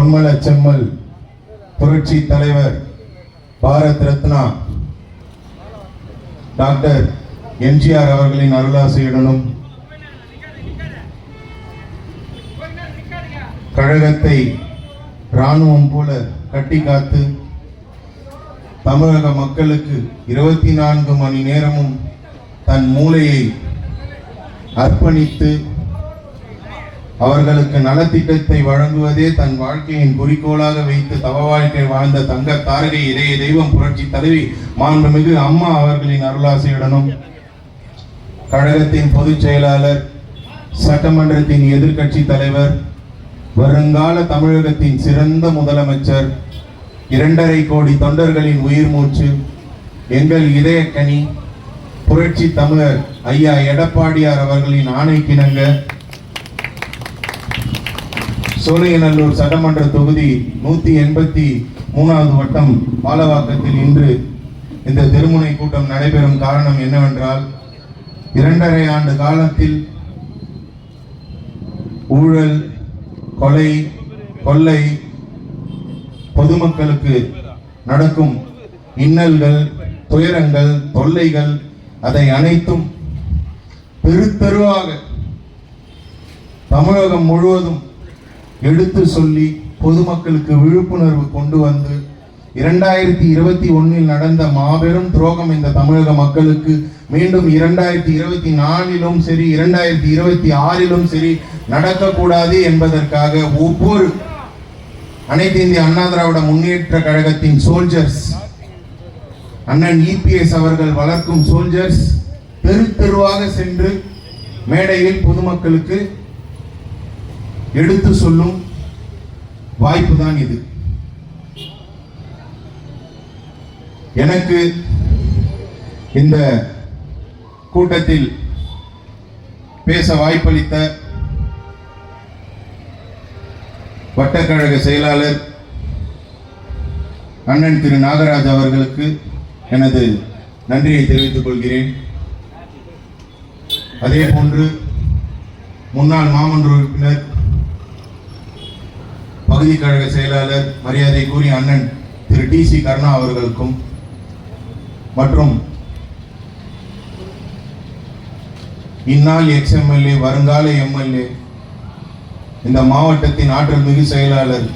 பொன்மல செம்மல் புரட்சி தலைவர் பாரத் ரத்னா. டாக்டர் எம்ஜிஆர் அவர்களின் அருளாசையுடனும் கழகத்தை இராணுவம் போல கட்டி காத்து தமிழக மக்களுக்கு இருபத்தி நான்கு மணி நேரமும் தன் மூளையை அர்ப்பணித்து அவர்களுக்கு நலத்திட்டத்தை வழங்குவதே தன் வாழ்க்கையின் குறிக்கோளாக வைத்து தவ வாழ்க்கை வாழ்ந்த தங்க தாரகை இதய தெய்வம் புரட்சி தலைவி மாண்புமிகு அம்மா அவர்களின் அருளாசையுடனும் கழகத்தின் பொதுச் செயலாளர் சட்டமன்றத்தின் எதிர்கட்சி தலைவர் வருங்கால தமிழகத்தின் சிறந்த முதலமைச்சர் இரண்டரை கோடி தொண்டர்களின் உயிர் மூச்சு எங்கள் இதயக்கனி புரட்சி தமிழர் ஐயா எடப்பாடியார் அவர்களின் ஆணைக்கிணங்க சோழையநல்லூர் சட்டமன்ற தொகுதி நூத்தி எண்பத்தி மூணாவது வட்டம் பாலவாக்கத்தில் இன்று இந்த திருமுனை கூட்டம் நடைபெறும் காரணம் என்னவென்றால் இரண்டரை ஆண்டு காலத்தில் ஊழல் கொலை கொள்ளை பொதுமக்களுக்கு நடக்கும் இன்னல்கள் துயரங்கள் தொல்லைகள் அதை அனைத்தும் பெருத்தருவாக தமிழகம் முழுவதும் எடுத்து சொல்லி பொதுமக்களுக்கு விழிப்புணர்வு கொண்டு வந்து இரண்டாயிரத்தி இருபத்தி ஒன்னில் நடந்த மாபெரும் துரோகம் இந்த தமிழக மக்களுக்கு மீண்டும் இரண்டாயிரத்தி இருபத்தி நாலிலும் சரி இரண்டாயிரத்தி இருபத்தி ஆறிலும் சரி நடக்கக்கூடாது என்பதற்காக ஒவ்வொரு அனைத்து இந்திய அண்ணா திராவிட முன்னேற்ற கழகத்தின் சோல்ஜர்ஸ் அண்ணன் இபிஎஸ் அவர்கள் வளர்க்கும் சோல்ஜர்ஸ் தெரு தெருவாக சென்று மேடையில் பொதுமக்களுக்கு எடுத்து சொல்லும் வாய்ப்பு தான் இது. எனக்கு இந்த கூட்டத்தில் பேச வாய்ப்பளித்த வட்டக்கழக செயலாளர் அண்ணன் திரு நாகராஜ் அவர்களுக்கு எனது நன்றியை தெரிவித்துக் கொள்கிறேன். அதே போன்று முன்னாள் மாமன்ற உறுப்பினர் பகுதி கழக செயலாளர் மரியாதைக்குரிய அண்ணன் திரு டி சி கருணா அவர்களுக்கும் மற்றும் இந்நாள் எக்ஸ் எம்எல்ஏ வருங்கால எம்எல்ஏ இந்த மாவட்டத்தின் ஆற்றல் மிகு செயலாளர்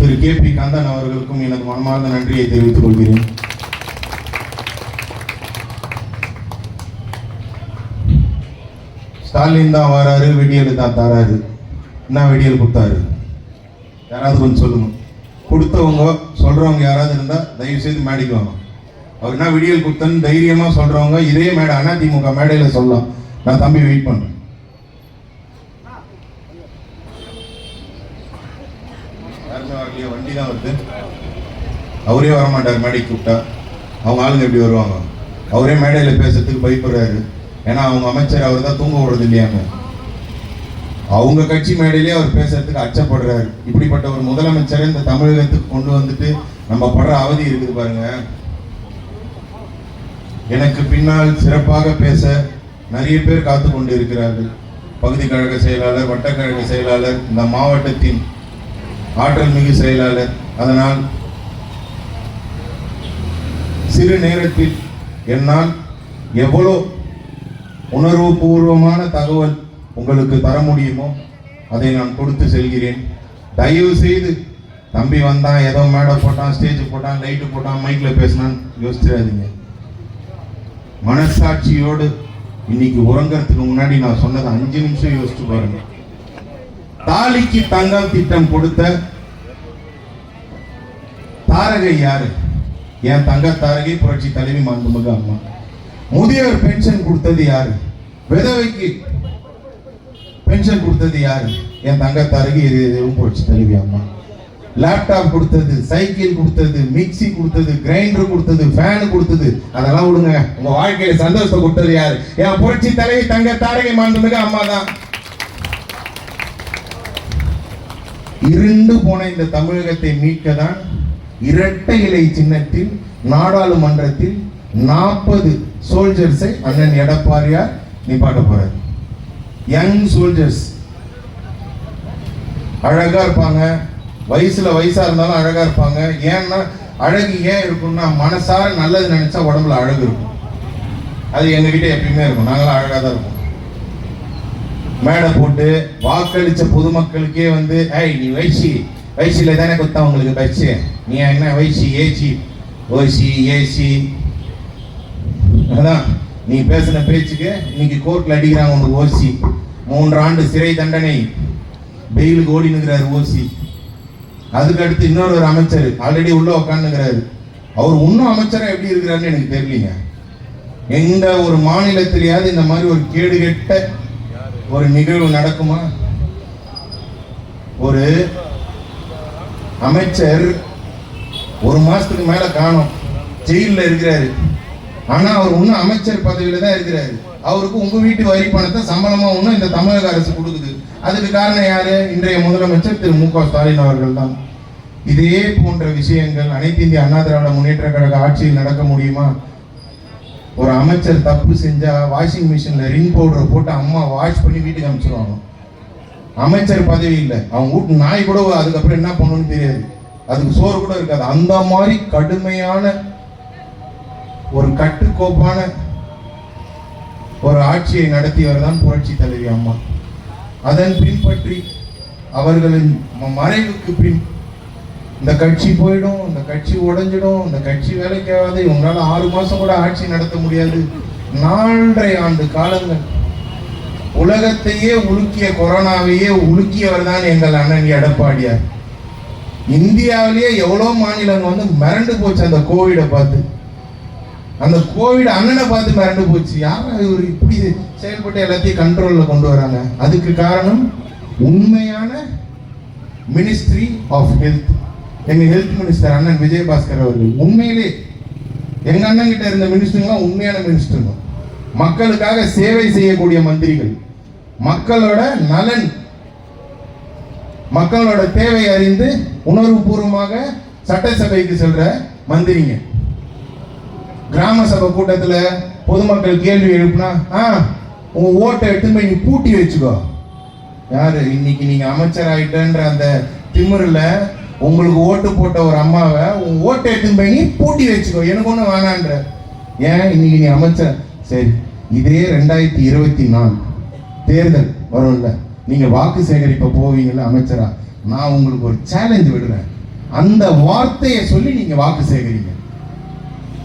திரு கே பி கந்தன் அவர்களுக்கும் எனது மனமார்ந்த நன்றியை தெரிவித்துக் கொள்கிறேன். ஸ்டாலின் தான் வராரு வெடியல் தான் தராரு. என்ன வெடியல் கொடுத்தாரு? யாராவது கொஞ்சம் சொல்லுங்க. கொடுத்தவங்க சொல்கிறவங்க யாராவது இருந்தால் தயவு செய்து மேடைக்கு வாங்க. அவர் என்ன விடியல் கொடுத்தன்னு தைரியமாக சொல்கிறவங்க இதே மேடை அதிமுக மேடையில் சொல்லலாம். நான் தம்பி வெயிட் பண்ணுறேன் வண்டி தான் வருது. அவரே வர மாட்டார் மேடைக்கு கூப்பிட்டா. அவங்க ஆளுங்க எப்படி வருவாங்க? அவரே மேடையில் பேசுறதுக்கு பயப்படுறாரு. ஏன்னா அவங்க அமைச்சர் அவர் தான் தூங்க விடுறது இல்லையாங்க அவங்க கட்சி மேடையிலே அவர் பேசுறதுக்கு அச்சப்படுறாரு. இப்படிப்பட்ட ஒரு முதலமைச்சரை இந்த தமிழகத்துக்கு கொண்டு வந்துட்டு நம்ம படுற அவதி இருக்குது பாருங்க. எனக்கு பின்னால் சிறப்பாக பேச நிறைய பேர் காத்து கொண்டு இருக்கிறார்கள் பகுதி கழக செயலாளர் வட்டக்கழக செயலாளர் இந்த மாவட்டத்தின் ஆற்றல் மிகு செயலாளர். அதனால் சிறு நேரத்தில் என்னால் எவ்வளோ உணர்வுபூர்வமான தகவல் உங்களுக்கு தர முடியுமோ அதை நான் கொடுத்து செல்கிறேன். தயவு செய்து தம்பி வந்தான் ஏதோ மேடை போட்டான் ஸ்டேஜ் போட்டான் லைட்டு போட்டான் மைக்கில் பேசினான்னு யோசிச்சிடாதீங்க. மனசாட்சியோடு இன்னைக்கு உறங்கிறதுக்கு முன்னாடி நான் சொன்னதை அஞ்சு நிமிஷம் யோசிச்சு பாருங்க. தாலிக்கு தங்கம் திட்டம் கொடுத்த தாரகை யாரு? என் தங்க தாரகை புரட்சி தலைவி மாண்புமிகு அம்மா. முதியோர் பென்ஷன் கொடுத்தது யாரு? விதவைக்கு பென்ஷன் கொடுத்தது யாரு? என் தங்கத்தாருக்கு தாரகை இது இதுவும் புரட்சி தலைவி அம்மா. லேப்டாப் கொடுத்தது சைக்கிள் கொடுத்தது மிக்ஸி கொடுத்தது கிரைண்டர் கொடுத்தது ஃபேன் கொடுத்தது. அதெல்லாம் விடுங்க. உங்க வாழ்க்கையில சந்தோஷத்தை கொடுத்தது யாரு? என் புரட்சி தலைவி தங்க தாரகை மாண்புமிகு அம்மா தான். இருண்டு போன இந்த தமிழகத்தை மீட்க தான் இரட்டை இலை சின்னத்தில் நாடாளுமன்றத்தில் நாற்பது சோல்ஜர்ஸை அண்ணன் எடப்பாடியார் நிப்பாட்ட போறார். யங் சோல்ஜர்ஸ் அழகா இருப்பாங்க. வயசுல வயசா இருந்தாலும் அழகா இருப்பாங்க. ஏன்னா அழகு ஏன் இருக்கும்னா மனசார நல்லது நினைச்சா உடம்புல அழகு இருக்கும். அது எங்ககிட்ட எப்பயுமே இருக்கும். நாங்களாம் அழகா தான் இருப்போம். மேடை போட்டு வாக்களித்த பொதுமக்களுக்கே வந்து ஏய் நீ வயசு வைசியில தானே கொடுத்தா உங்களுக்கு பச்சு நீ என்ன வயசு ஏசி? ஓசி ஏசி. அதான். நீ பேசின பேச்சுக்கு இன்னைக்கு கோர்ட்டில் அடிக்கிறாங்க உனக்கு ஓசி. மூன்று ஆண்டு சிறை தண்டனை. பெயிலுக்கு ஓடினுங்கிறாரு ஓசி. அதுக்கு அடுத்து இன்னொரு ஒரு அமைச்சர் ஆல்ரெடி உள்ள உக்காந்துங்கிறாரு அவர் இன்னும் அமைச்சராக எப்படி இருக்கிறாருன்னு எனக்கு தெரியலீங்க. எந்த ஒரு மாநிலத்திலேயாவது இந்த மாதிரி ஒரு கேடு கெட்ட ஒரு நிகழ்வு நடக்குமா? ஒரு அமைச்சர் ஒரு மாசத்துக்கு மேல காணும். ஜெயில்ல இருக்கிறாரு. ஆனா அவர் இன்னும் அமைச்சர் பதவியில தான் இருக்கிறாரு. அவருக்கு உங்க வீட்டு வரி பணத்தை சம்பளமா ஒன்றும் இந்த தமிழக அரசு கொடுக்குது. அதுக்கு காரணம் யாரு? இன்றைய முதலமைச்சர் திரு மு க ஸ்டாலின் அவர்கள் தான். இதே போன்ற விஷயங்கள் அனைத்து இந்திய அண்ணா திராவிட முன்னேற்ற கழக ஆட்சியில் நடக்க முடியுமா? ஒரு அமைச்சர் தப்பு செஞ்சா வாஷிங் மிஷின்ல ரிங் பவுடரை போட்டு அம்மா வாஷ் பண்ணி வீட்டுக்கு அனுப்பிச்சிருவாங்க. அமைச்சர் பதவி இல்லை. அவங்க வீட்டு நாய் கூட அதுக்கப்புறம் என்ன பண்ணணும்னு தெரியாது. அதுக்கு சோறு கூட இருக்காது. அந்த மாதிரி கடுமையான ஒரு கட்டுக்கோப்பான ஒரு ஆட்சியை நடத்தியவர் தான் புரட்சி தலைவி அம்மா. அதன் பின்பற்றி அவர்களின் மறைவுக்கு பின் இந்த கட்சி போயிடும் இந்த கட்சி உடைஞ்சிடும் இந்த கட்சி வேலைக்காவது ஆகாது இவங்களால ஆறு மாதம் கூட ஆட்சி நடத்த முடியாது. நாலரை ஆண்டு காலங்கள் உலகத்தையே உலுக்கிய கொரோனாவையே உலுக்கியவர் தான் எங்கள் அண்ணன் எடப்பாடியார். இந்தியாவிலேயே எவ்வளோ மாநிலங்கள் வந்து மிரண்டு போச்சு அந்த கோவிடை பார்த்து. அந்த கோவிட் அண்ணனை பார்த்து மிரண்டு போச்சு. யாரா இவர்? இப்படி செயல்பட்டு எல்லாத்தையும் கண்ட்ரோலில் கொண்டு வராங்க. அதுக்கு காரணம் உண்மையான மினிஸ்ட்ரி ஆஃப் ஹெல்த் எங்க ஹெல்த் மினிஸ்டர் அண்ணன் விஜயபாஸ்கர் அவர்கள். உண்மையிலே எங்க அண்ணன் கிட்ட இருந்த மினிஸ்டருங்களாம் உண்மையான மினிஸ்டருங்க மக்களுக்காக சேவை செய்யக்கூடிய மந்திரிகள். மக்களோட நலன் மக்களோட தேவை அறிந்து உணர்வுபூர்வமாக சட்டசபைக்கு செல்ற மந்திரிங்க. கிராம சபை கூட்டத்தில் பொதுமக்கள் கேள்வி எழுப்புனா ஆ உன் ஓட்டை எடுத்து போய் நீ பூட்டி வச்சுக்கோ. யார்? இன்னைக்கு நீங்கள் அமைச்சர் ஆகிட்டன்ற அந்த திமிரில் உங்களுக்கு ஓட்டு போட்ட ஒரு அம்மாவை உன் ஓட்டை எடுத்து போய் நீ பூட்டி வச்சுக்கோ எனக்கு ஒன்றும் வேணான்ற. ஏன்? இன்னைக்கு நீ அமைச்சர் சரி இதே ரெண்டாயிரத்தி இருபத்தி நாலு தேர்தல் வரும்ல நீங்கள் வாக்கு சேகரிப்ப போவீங்கள்ல அமைச்சரா? நான் உங்களுக்கு ஒரு சேலஞ்சு விடுறேன். அந்த வார்த்தையை சொல்லி நீங்கள் வாக்கு சேகரிங்க.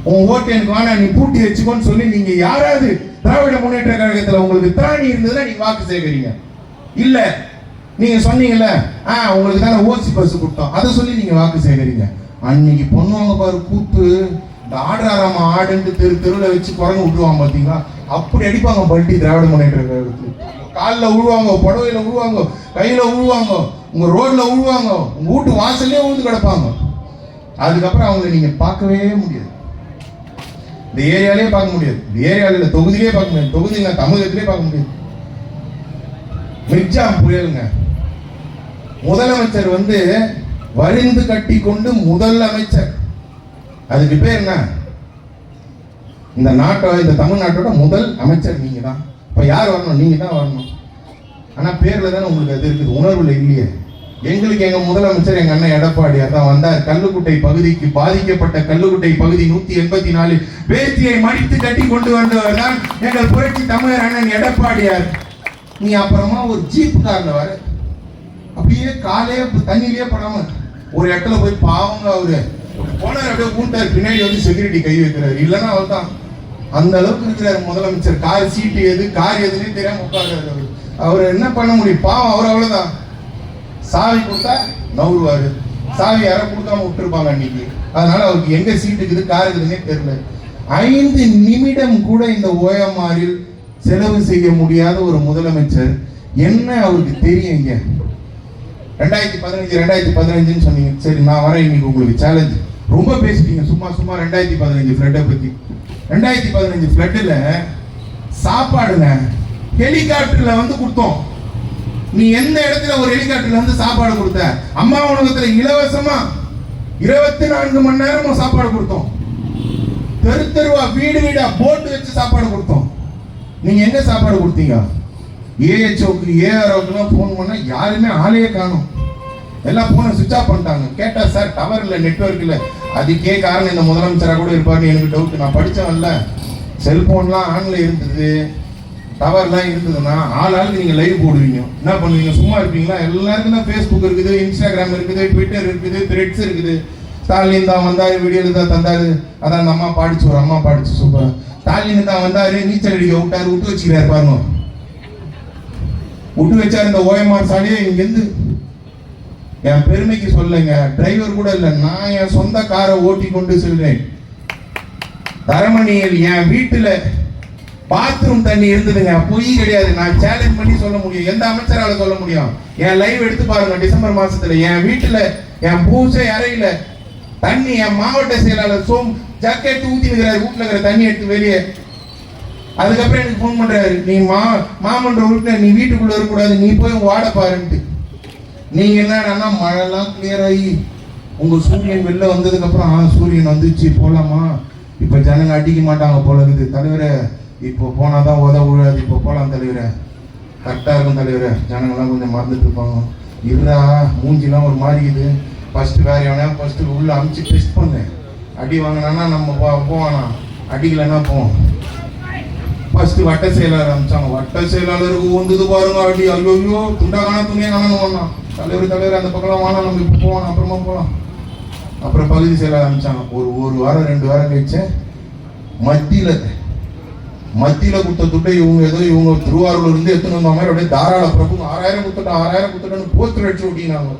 உன் ஓட்டு எனக்கு வேணாம் நீ பூட்டி வச்சுக்கோன்னு சொல்லி நீங்க யாராவது திராவிட முன்னேற்ற கழகத்துல உங்களுக்கு திராணி இருந்ததுன்னா நீங்க வாக்கு சேகரிங்க. இல்ல நீங்க சொன்னீங்கல்ல ஆ உங்களுக்கு தானே ஓசி பஸ் கொடுத்தோம். அதை சொல்லி நீங்க வாக்கு சேகரிங்க. அன்னைக்கு பொண்ணுவாங்க பாரு கூத்து. இந்த ஆடுறாராம ஆடுன்ட்டு தெரு தெருவில் வச்சு குரங்கு விட்டுருவாங்க பாத்தீங்களா? அப்படி அடிப்பாங்க பல்ட்டி திராவிட முன்னேற்ற கழகத்துக்கு காலில் உழுவாங்க புடவையில் உழுவாங்க கையில் உழுவாங்க உங்கள் ரோட்டில் உழுவாங்க உங்கள் வீட்டு வாசல்லே உழுந்து கிடப்பாங்க. அதுக்கப்புறம் அவங்களை நீங்கள் பார்க்கவே முடியாது. இந்த ஏரியாலே பார்க்க முடியாது. இந்த ஏரியால தொகுதியிலே பார்க்க முடியாது. தொகுதியில தமிழகத்திலே பார்க்க முடியாது. மிர்ஜாம் புயலுங்க. முதலமைச்சர் வந்து வழிந்து கட்டி கொண்டு முதல் அமைச்சர். அதுக்கு பேர் என்ன? இந்த நாட்டோ இந்த தமிழ்நாட்டோட முதல் அமைச்சர் நீங்க தான் இப்போ யார் வரணும்? நீங்க தான் வரணும். ஆனா பேர்ல தானே உங்களுக்கு அது இருக்குது. உணர்வுல இல்லையே. எங்களுக்கு எங்க முதலமைச்சர் எங்க அண்ணன் எடப்பாடியார் தான் வந்தார். கல்லுக்குட்டை பகுதிக்கு பாதிக்கப்பட்ட கல்லுக்குட்டை பகுதி நூத்தி எண்பத்தி நாலு வேட்டியை மடித்து கட்டி கொண்டு வந்தவர் தான் எங்கள் புரட்சி தமிழர் அண்ணன் எடப்பாடியார். நீ அப்புறமா ஒரு ஜீப் கார்ல வர. அப்படியே காலே தண்ணியிலேயே படாம ஒரு இடத்துல போய் பாவங்க அவரு. போனார் அப்படியே கூட்டார் பின்னாடி வந்து செக்யூரிட்டி கை வைக்கிறாரு. இல்லைன்னா அவர் தான் அந்த அளவுக்கு இருக்கிறார் முதலமைச்சர். கார் சீட்டு எது கார் எதுன்னே தெரியாம உட்கார்றாரு அவர். அவர் என்ன பண்ண முடியும்? பாவம் அவர் அவ்வளவுதான். சாவி கொடுத்தா நவுருவாரு. சாவி யாரும் கொடுக்காம விட்டுருப்பாங்க அன்னைக்கு. அதனால அவருக்கு எங்க சீட்டு இருக்குது கார் இருக்குதுன்னே தெரியல. ஐந்து நிமிடம் கூட இந்த ஓஎம்ஆரில் செலவு செய்ய முடியாத ஒரு முதலமைச்சர் என்ன அவருக்கு தெரியும் இங்க ரெண்டாயிரத்தி பதினஞ்சு ரெண்டாயிரத்தி பதினஞ்சுன்னு சொன்னீங்க. சரி நான் வரேன் இன்னைக்கு உங்களுக்கு சேலஞ்சு ரொம்ப பேசிட்டீங்க. சும்மா சும்மா ரெண்டாயிரத்தி பதினஞ்சு ஃப்ளட்டை பத்தி. ரெண்டாயிரத்தி பதினஞ்சு ஃப்ளட்டில் சாப்பாடுங்க ஹெலிகாப்டர்ல வந்து கொடுத்தோம். நீ எந்த இடத்துல ஒரு ஹெலிகாப்டர்ல வந்து சாப்பாடு கொடுத்த? அம்மா உணவகத்துல இலவசமா இருபத்தி நான்கு மணி நேரமும் சாப்பாடு கொடுத்தோம். தெரு தெருவா வீடு வீடா போட்டு வச்சு சாப்பாடு கொடுத்தோம். நீங்க என்ன சாப்பாடு கொடுத்தீங்க? ஏஹெச்ஓக்கு ஏஆர்ஓக்குலாம் ஃபோன் பண்ணா யாருமே ஆளையே காணும். எல்லாம் ஃபோனை சுவிச் ஆஃப் பண்ணிட்டாங்க. கேட்டா சார் டவர் இல்லை நெட்வொர்க் இல்லை. அதுக்கே காரணம் இந்த முதலமைச்சராக கூட இருப்பாருன்னு எனக்கு டவுட் நான் படித்தவன்ல செல்போன்லாம் ஆன்ல இருந்தது. டவர்லாம் இருந்ததுன்னா ஆள் ஆளுக்கு நீங்கள் லைவ் போடுவீங்க. என்ன பண்ணுவீங்க? சும்மா இருப்பீங்களா? எல்லாருக்கும் தான் ஃபேஸ்புக் இருக்குது இன்ஸ்டாகிராம் இருக்குது ட்விட்டர் இருக்குது த்ரெட்ஸ் இருக்குது. ஸ்டாலின் தான் வந்தார் வீடியோ தான் தந்தார். அதான் அந்த அம்மா பாடிச்சு ஒரு அம்மா பாடிச்சு சூப்பர் ஸ்டாலின் தான் வந்தார் நீச்சல் அடிக்க விட்டார் விட்டு வச்சுக்கிறார் பாருங்க. விட்டு வச்சாரு இந்த ஓஎம்ஆர் சாலையே இங்கேருந்து. என் பெருமைக்கு சொல்லுங்க டிரைவர் கூட இல்லை நான் என் சொந்த காரை ஓட்டி கொண்டு செல்றேன் தரமணியில் என் வீட்டில் பாத்ரூம் தண்ணி இருந்ததுங்க. பொய் கிடையாது. நான் சேலஞ்ச் பண்ணி சொல்ல முடியும். எந்த அமைச்சரால சொல்ல முடியும்? என் லைவ் எடுத்து பாருங்க டிசம்பர் மாசத்துல. என் வீட்டுல என் பூசை அறையில தண்ணி என் மாவட்ட செயலாளர் சோம் ஜக்கெட் ஊத்தி நிற்கிறாரு வீட்டுல இருக்கிற தண்ணி எடுத்து வெளியே. அதுக்கப்புறம் எனக்கு ஃபோன் பண்றாரு. நீ மா மாமன்ற உறுப்பினர் நீ வீட்டுக்குள்ள இருக்கக்கூடாது நீ போய் வாட பாருன்ட்டு. நீங்க என்னன்னா மழைலாம் கிளியர் ஆகி உங்க சூரியன் வெளில வந்ததுக்கு அப்புறம் ஆ சூரியன் வந்துச்சு போலாமா? இப்ப ஜனங்க அடிக்க மாட்டாங்க போல இருக்குது. தலைவரை இப்போ போனால் தான் உத விழாது இப்போ போகலாம் தலைவரே. கரெக்டாக இருக்கும் தலைவரே. ஜனங்கள்லாம் கொஞ்சம் மறந்துட்டு இருப்பாங்க. இருடா மூஞ்சிலாம் ஒரு மாதிரி இது ஃபர்ஸ்ட் வேற எவனா ஃபர்ஸ்ட் உள்ளே அமுச்சு டெஸ்ட் பண்ணேன் அடி வாங்கினானா நம்ம போ போவானா? அடிக்கலைன்னா போவோம். ஃபஸ்ட்டு வட்ட செயலாளர் அமிச்சாங்க வட்ட செயலாளருக்கு வந்தது பாருங்க அடி. ஐயோ துண்டா காணா துணியா காணணும் வேணாம் தலைவர் தலைவர் அந்த பக்கம் வாங்க நம்ம இப்போ போகணும் அப்புறமா போகலாம் அப்புறம் பகுதி செயலாளர் அமிச்சாங்க ஒரு ஒரு வாரம் ரெண்டு வாரம் கழிச்சு மத்தியில் மத்தியில கொடுத்த துட்டை இவங்க ஏதோ இவங்க திருவாரூர்ல இருந்து எடுத்துன்னு வந்த மாதிரி அப்படியே தாராள பிரபு ஆறாயிரம் கொடுத்துட்டோம் ஆறாயிரம் கொடுத்துட்டோன்னு போஸ்டர் அடிச்சு ஓட்டினாங்க.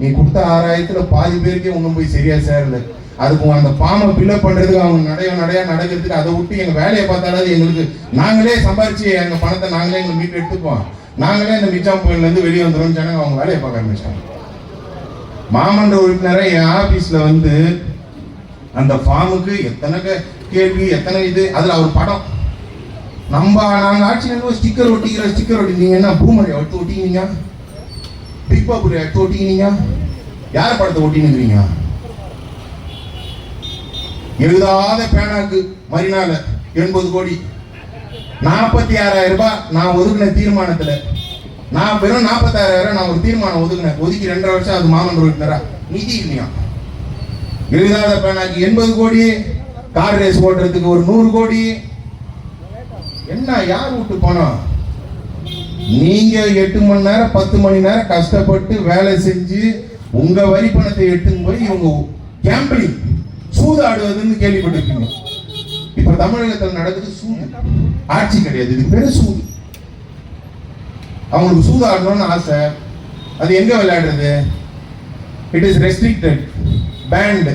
நீ கொடுத்த ஆறாயிரத்துல பாதி பேருக்கே ஒண்ணும் போய் சரியா சேரல அதுக்கு அந்த ஃபார்மை ஃபில்அப் பண்றதுக்கு அவங்க நடைய நடையா நடக்கிறதுக்கு அதை விட்டு எங்க வேலையை பார்த்தாலும் எங்களுக்கு நாங்களே சம்பாரிச்சு எங்க பணத்தை நாங்களே எங்க மீட்டு எடுத்துப்போம் நாங்களே இந்த மிச்சாம் கோயில்ல இருந்து வெளியே வந்துடும் சொன்னாங்க. அவங்க வேலையை பார்க்க ஆரம்பிச்சாங்க மாமன்ற உறுப்பினரை என் ஆபீஸ்ல வந்து அந்த ஃபார்முக்கு எத்தனை கேள்வி எத்தனை இது அதுல அவர் படம் நம்ம நாங்க ஆட்சியில் ஸ்டிக்கர் ஒட்டிக்கிற ஸ்டிக்கர் ஒட்டி என்ன பூமரை எடுத்து ஒட்டிக்கினீங்க? பிக் பாபுரை எடுத்து ஒட்டிக்கினீங்க? யார் படத்தை ஒட்டினுங்கிறீங்க? எழுதாத பேனாக்கு மரினால எண்பது கோடி. நாற்பத்தி ஆறாயிரம் ரூபாய் நான் ஒதுக்கின தீர்மானத்துல. நான் வெறும் நாற்பத்தாறாயிரம் நான் ஒரு தீர்மானம் ஒதுக்கினேன். ஒதுக்கி ரெண்டரை வருஷம் அது மாமன் உறுப்பினரா நிதி இல்லையா? எழுதாத பேனாக்கு எண்பது கோடி கார் ரேஸ் ஓட்டுறதுக்கு ஒரு நூறு கோடி. என்ன யார் விட்டு பணம்? நீங்க எட்டு மணி நேரம் பத்து மணி நேரம் கஷ்டப்பட்டு வேலை செஞ்சு உங்க வரி பணத்தை எடுத்துன்னு போய் இவங்க கேம்பிளிங் சூதாடுவதுன்னு கேள்விப்பட்டிருக்கீங்க. இப்ப தமிழகத்தில் நடக்குது சூது. ஆட்சி கிடையாது. இது பேரு சூது. அவங்களுக்கு சூதாடணும்னு ஆசை. அது எங்க விளையாடுறது? இட் இஸ் ரெஸ்ட்ரிக்டட் பேண்ட்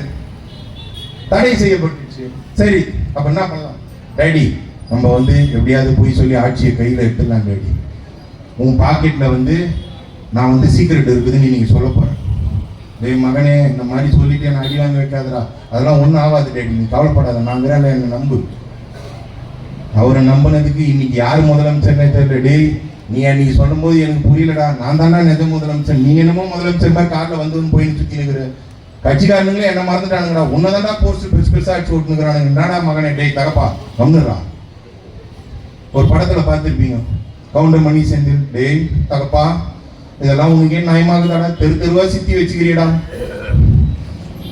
தடை செய்யப்பட்டுச்சு. சரி அப்ப என்ன பண்ணலாம்? ரெடி நம்ம வந்து எப்படியாவது போய் சொல்லி ஆட்சியை கையில் எடுத்துடலாம் டேடி உன் பாக்கெட்டில் வந்து நான் வந்து சீக்கிரட் இருக்குதுன்னு நீங்கள் சொல்ல போகிறேன் டேய் மகனே இந்த மாதிரி சொல்லிட்டு நான் அடி வாங்க வைக்காதடா. அதெல்லாம் ஒன்றும் ஆகாது டேடி நீ கவலைப்படாத. நான் இருக்கிறேன் என்னை நம்பு. அவரை நம்பினதுக்கு இன்னைக்கு யார் முதலமைச்சர்னே தெரியல. டேய் நீ அன்னைக்கு சொல்லும்போது எனக்கு புரியலடா. நான் தானா நிஜ முதலமைச்சர். நீ என்னமோ முதலமைச்சர் மாதிரி காரில் வந்து போயின்னு சுற்றி நிக்கிற கட்சிக்காரனுங்களே என்ன மறந்துட்டானுங்கடா. உன்னதான்டா போஸ்ட் பெருசு பெருசா அடிச்சு ஓட்டுனுக்குறானுங்க என்னடா மகனே டேய் தகப்பா வந்துடுறான். ஒரு படத்தில் பார்த்துருப்பீங்க. கவுண்டர் மணி செந்தில் டேய் தகப்பா இதெல்லாம் உனக்கே நியாயமாகுதாடா? தெரு தெருவா சித்தி வச்சுக்கிறீடா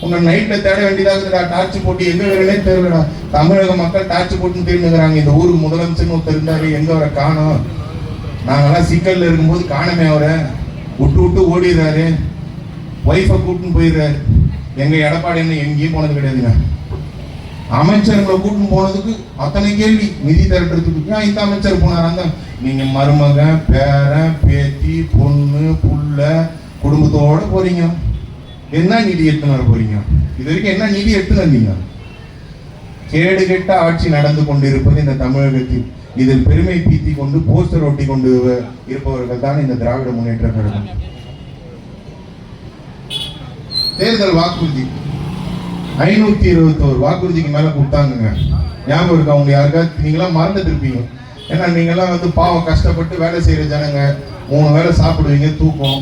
உன்னை நைட்டில் தேட வேண்டியதாகுதுடா டார்ச் போட்டு எங்கே வரலே தெரியலடா. தமிழக மக்கள் டார்ச் போட்டுன்னு தெரிஞ்சுக்கிறாங்க. இந்த ஊருக்கு முதலமைச்சர்னு ஒருத்தர் இருந்தாரு. எங்க அவரை காணோம். நாங்கெல்லாம் சிக்கல்ல இருக்கும்போது காணமே அவரை. விட்டு விட்டு ஓடிடுறாரு. ஒய்ஃபை கூப்பிட்டுன்னு போயிடுறாரு. எங்கள் எடப்பாடி என்ன எங்கேயும் போனது கிடையாதுங்க. அமைச்சர்களை கூட்டின்னு போனதுக்கு அத்தனை கேள்வி நிதி திரட்டுறதுக்கு ஏன் இந்த அமைச்சர் போனாராங்க நீங்க மருமகன் பேரன் பேத்தி பொண்ணு புள்ள குடும்பத்தோட போறீங்க. என்ன நிதி எடுத்துன்னு வர போறீங்க? இது வரைக்கும் என்ன நிதி எடுத்துன்னு வந்தீங்க? கேடு கெட்ட ஆட்சி நடந்து கொண்டிருப்பது இந்த தமிழகத்தில். இதில் பெருமை பீத்தி கொண்டு போஸ்டர் ஒட்டி கொண்டு இருப்பவர்கள் தான் இந்த திராவிட முன்னேற்ற கழகம். தேர்தல் வாக்குறுதி. ஐநூத்தி இருபத்தோரு வாக்குறுதிக்கு மேல கொடுத்தாங்கங்க. ஞாபகம் இருக்கு அவங்க யாருக்காவது நீங்களாம் மறந்துட்டு ஏன்னா நீங்களாம் வந்து பாவம் கஷ்டப்பட்டு வேலை செய்கிற ஜனங்க. மூணு வேளை சாப்பிடுவீங்க தூக்கம்.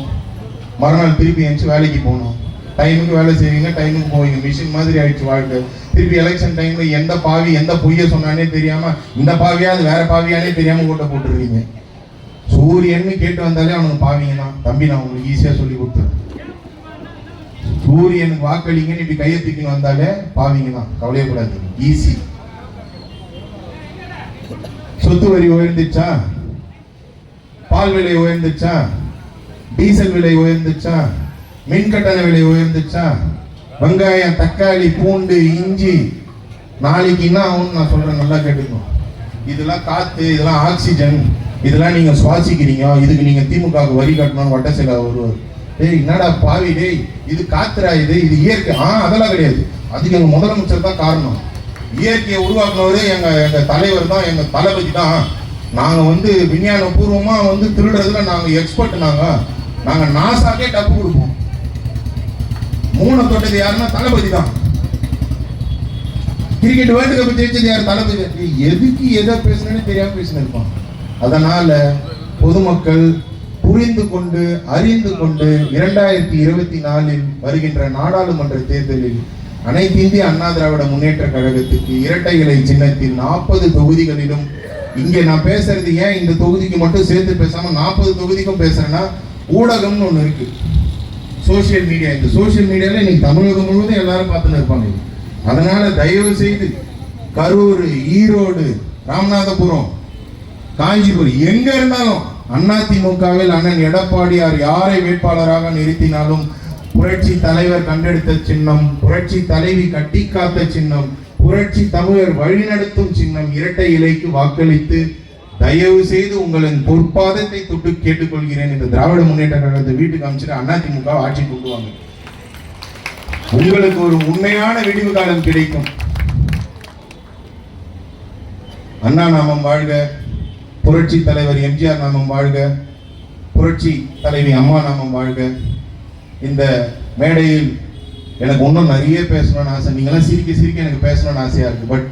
மறுநாள் திருப்பி எழுந்துச்சு வேலைக்கு போகணும். டைமுக்கு வேலை செய்வீங்க டைமுக்கு போவீங்க. மிஷின் மாதிரி ஆயிடுச்சு வாழ்க்கை. திருப்பி எலெக்ஷன் டைமில் எந்த பாவி எந்த பொய்ய சொன்னானே தெரியாமல் இந்த பாவியா அது வேற பாவியானே தெரியாமல் கூட்ட போட்டுருவீங்க சூரியன்னு கேட்டு வந்தாலே அவனுக்கு பாவிங்க தான் தம்பி நான் உங்களுக்கு ஈஸியாக சொல்லி கொடுத்துருவேன் சூரியனுக்கு வாக்களிங்கன்னு இப்படி கையை தூக்கின்னு வந்தாலே பாவிங்க தான். கவலையப்படாது ஈஸி சொத்து வரி உயர்ந்துச்சா? பால் விலை உயர்ந்துச்சா? டீசல் விலை உயர்ந்துச்சா? மின் கட்டண விலை உயர்ந்துச்சா? வெங்காயம் தக்காளி பூண்டு இஞ்சி. நாளைக்கு என்ன ஆகும்னு நான் சொல்கிறேன் நல்லா கேட்டுக்கணும் இதெல்லாம் காற்று இதெல்லாம் ஆக்சிஜன் இதெல்லாம் நீங்கள் சுவாசிக்கிறீங்க. இதுக்கு நீங்கள் திமுகவுக்கு வரி கட்டணும்னு வட்ட சில வருவார். டேய் என்னடா பாவி டேய். இது காத்திரா இது இது இயற்கை. ஆ அதெல்லாம் கிடையாது. அதுக்கு எங்க முதலமைச்சர் தான் காரணம். இயற்கையை உருவாக்குனவரே எங்க எங்க தலைவர் தான் எங்க தளபதி தான். நாங்க வந்து விஞ்ஞான பூர்வமா வந்து திருடுறதுல நாங்க எக்ஸ்பர்ட் நாங்க. நாங்க நாசாக்கே டப்பு கொடுப்போம். மூணு தொட்டது யாருன்னா தளபதி தான். கிரிக்கெட் வேர்ல்டு கப் ஜெயிச்சது யார்? தளபதி எதுக்கு எதை பேசுனேன்னு தெரியாம பேசினிருப்பான் அதனால பொதுமக்கள் புரிந்து கொண்டு அறிந்து கொண்டு இரண்டாயிரத்தி இருபத்தி நாலில் வருகின்ற நாடாளுமன்ற தேர்தலில் அனைத்து இந்திய அண்ணா திராவிட முன்னேற்ற கழகத்துக்கு இரட்டை இலை சின்னத்தில் நாற்பது தொகுதிகளிலும் இங்கே நான் பேசுறது ஏன் இந்த தொகுதிக்கு மட்டும் சேர்த்து பேசாம நாற்பது தொகுதிக்கும் பேசுறேன்னா ஊடகம்னு ஒன்று இருக்கு. சோஷியல் மீடியா இந்த சோஷியல் மீடியால இன்னைக்கு தமிழகம் முழுவதும் எல்லாரும் பார்த்துன்னு இருப்பாங்க. அதனால தயவு செய்து கரூர் ஈரோடு ராமநாதபுரம் காஞ்சிபுரம் எங்க இருந்தாலும் அதிமுகவில் அண்ணன் எடப்பாடியார் யாரை வேட்பாளராக நிறுத்தினாலும் புரட்சி தலைவர் கண்டெடுத்த சின்னம் புரட்சி தலைவி கட்டி காத்த சின்னம் புரட்சி தமிழர் வழிநடத்தும் சின்னம் இரட்டை இலைக்கு வாக்களித்து தயவு செய்து உங்களின் பொற்பாதத்தை தொட்டு கேட்டுக்கொள்கிறேன் இந்த திராவிட முன்னேற்ற கழகத்தை வீட்டுக்கு அமைச்சிட்டு அதிமுக ஆட்சி கொண்டுவாங்க உங்களுக்கு ஒரு உண்மையான விடிவு காலம் கிடைக்கும். அண்ணா நாமம் வாழ்க. புரட்சி தலைவர் எம்ஜிஆர் நாமம் வாழ்க புரட்சி தலைவி அம்மா நாமம் வாழ்க. இந்த மேடையில் எனக்கு இன்னும் நிறைய பேசணும்னு ஆசை. நீங்களாம் சிரிக்க சிரிக்க எனக்கு பேசணும்னு ஆசையாக இருக்குது பட்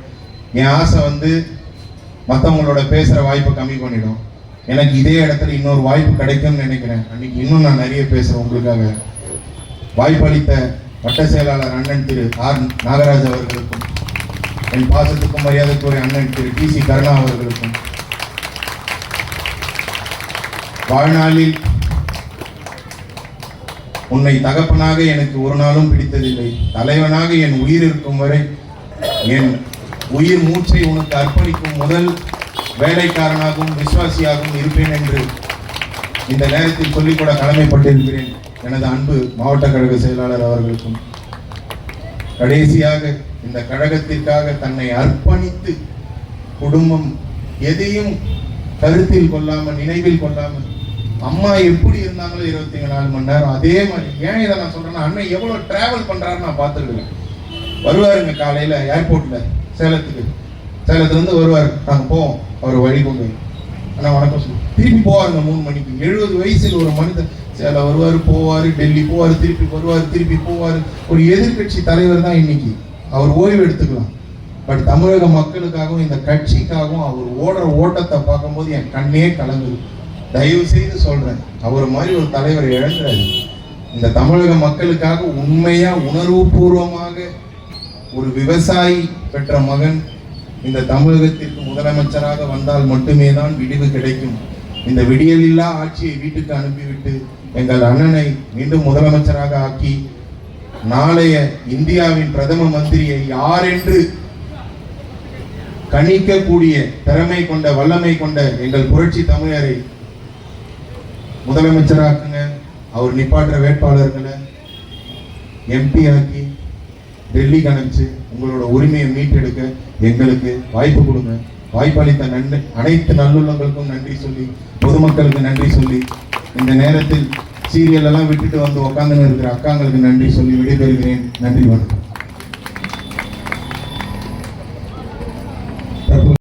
என் ஆசை வந்து மற்றவங்களோட பேசுகிற வாய்ப்பை கம்மி பண்ணிடும். எனக்கு இதே இடத்துல இன்னொரு வாய்ப்பு கிடைக்கும்னு நினைக்கிறேன். அன்னைக்கு இன்னும் நான் நிறைய பேசுகிறேன் உங்களுக்காக. வாய்ப்பளித்த வட்ட செயலாளர் அண்ணன் திரு ஆர் நாகராஜ் அவர்களுக்கும் என் பாசத்துக்கும் மரியாதைக்குரிய அண்ணன் திரு டி சி கருணா அவர்களுக்கும் வாழ்நாளில் உன்னை தகப்பனாக எனக்கு ஒரு நாளும் பிடித்ததில்லை. தலைவனாக என் உயிர் இருக்கும் வரை என் உயிர் மூச்சை உனக்கு அர்ப்பணிக்கும் முதல் வேலைக்காரனாகவும் விசுவாசியாகவும் இருப்பேன் என்று இந்த நேரத்தில் சொல்லிக்கூட கடமைப்பட்டிருக்கிறேன். எனது அன்பு மாவட்ட கழக செயலாளர் அவர்களுக்கும். கடைசியாக இந்த கழகத்திற்காக தன்னை அர்ப்பணித்து குடும்பம் எதையும் கருத்தில் கொள்ளாமல் நினைவில் கொள்ளாமல் அம்மா எப்படி இருந்தாங்களோ இருபத்தி நாலு மணி நேரம் அதே மாதிரி. ஏன் இதை நான் சொல்றேன்னா அண்ணன் எவ்வளவு டிராவல் பண்றாருன்னு நான் பார்த்துருக்கேன். வருவாருங்க காலையில ஏர்போர்ட்ல சேலத்துக்கு. சேலத்துலேருந்து வருவார். நாங்க போவோம். அவர் வழி கொண்டு போய். வணக்கம் சொல்லு திருப்பி போவாருங்க மூணு மணிக்கு. எழுபது வயசுல ஒரு மனிதன் சேலம் வருவார் போவார் டெல்லி போவார் திருப்பி வருவார் திருப்பி போவார். ஒரு எதிர்க்கட்சி தலைவர் தான் இன்னைக்கு. அவர் ஓய்வு எடுத்துக்கலாம். பட் தமிழக மக்களுக்காகவும் இந்த கட்சிக்காகவும் அவர் ஓடுற ஓட்டத்தை பார்க்கும்போது என் கண்ணே கலங்குது. தயவு செய்து சொல்றேன். அவர் மாதிரி ஒரு தலைவர் இழந்துறாரு. இந்த தமிழக மக்களுக்காக உண்மையா உணர்வுபூர்வமாக ஒரு விவசாயி பெற்ற மகன் இந்த தமிழகத்திற்கு முதலமைச்சராக வந்தால் மட்டுமே தான் விடிவு கிடைக்கும். இந்த விடியலில்லா ஆட்சியை வீட்டுக்கு அனுப்பிவிட்டு எங்கள் அண்ணனை மீண்டும் முதலமைச்சராக ஆக்கி நாளைய இந்தியாவின் பிரதம மந்திரியை யார் என்று கணிக்கக்கூடிய திறமை கொண்ட வல்லமை கொண்ட எங்கள் புரட்சி தமிழரை முதலமைச்சராக்குங்க அவர் நிப்பாட்டுற வேட்பாளர்களை எம்பி ஆக்கி டெல்லிக்கு அனுப்பிச்சு உங்களோட உரிமையை மீட்டெடுக்க எங்களுக்கு வாய்ப்பு கொடுங்க. வாய்ப்பளித்த நன்றி அனைத்து நல்லுள்ளங்களுக்கும் நன்றி சொல்லி பொதுமக்களுக்கு நன்றி சொல்லி இந்த நேரத்தில் சீரியல் எல்லாம் விட்டுட்டு வந்து உக்காந்துன்னு இருக்கிற அக்காங்களுக்கு நன்றி சொல்லி விடைபெறுகிறேன். நன்றி வணக்கம்.